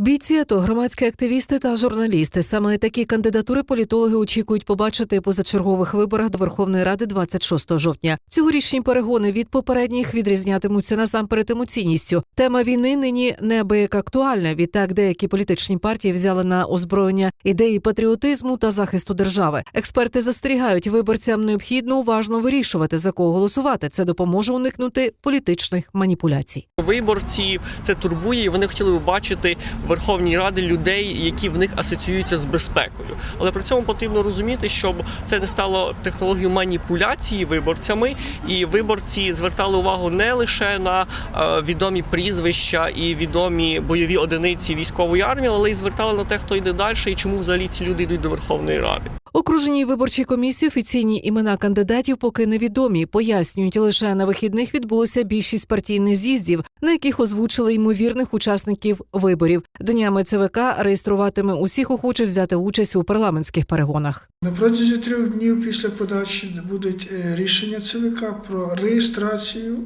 Бійці АТО, громадські активісти та журналісти. Саме такі кандидатури політологи очікують побачити позачергових виборах до Верховної Ради 26 жовтня. Цьогорічні перегони від попередніх відрізнятимуться насамперед емоційністю. Тема війни нині неабияк актуальна. Відтак деякі політичні партії взяли на озброєння ідеї патріотизму та захисту держави. Експерти застерігають виборцям необхідно уважно вирішувати за кого голосувати. Це допоможе уникнути політичних маніпуляцій. Виборці це турбує, і вони хотіли б бачити Верховній Раді людей, які в них асоціюються з безпекою. Але при цьому потрібно розуміти, щоб це не стало технологією маніпуляції виборцями, і виборці звертали увагу не лише на е, відомі прізвища і відомі бойові одиниці військової армії, але й звертали на те, хто йде далі, і чому взагалі ці люди йдуть до Верховної Ради. Окруженій виборчій комісії офіційні імена кандидатів поки невідомі. Пояснюють, лише на вихідних відбулося більшість партійних з'їздів, на яких озвучили ймовірних учасників виборів. Днями ЦВК реєструватиме усіх охочих взяти участь у парламентських перегонах. На протязі трьох днів після подачі будуть е, рішення ЦВК про реєстрацію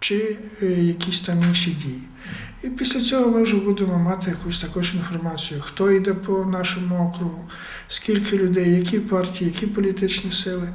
чи е, якісь там інші дії. І після цього ми вже будемо мати якусь також інформацію, хто йде по нашому округу, скільки людей, які партії, які політичні сили.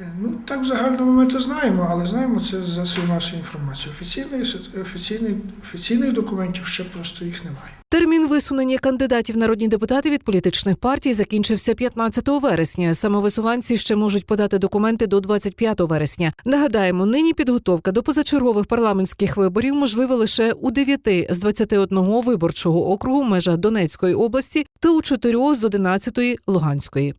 Е, Ну, так в загальному ми то знаємо, але знаємо це з засобів масової інформації. Офіційної, сит- офіційної, офіційних документів ще просто їх немає. Термін висунення кандидатів народні депутати від політичних партій закінчився 15 вересня. Самовисуванці ще можуть подати документи до 25 вересня. Нагадаємо, нині підготовка до позачергових парламентських виборів можлива лише у 9 з 21 виборчого округу в межах Донецької області та у 4 з 11 Луганської.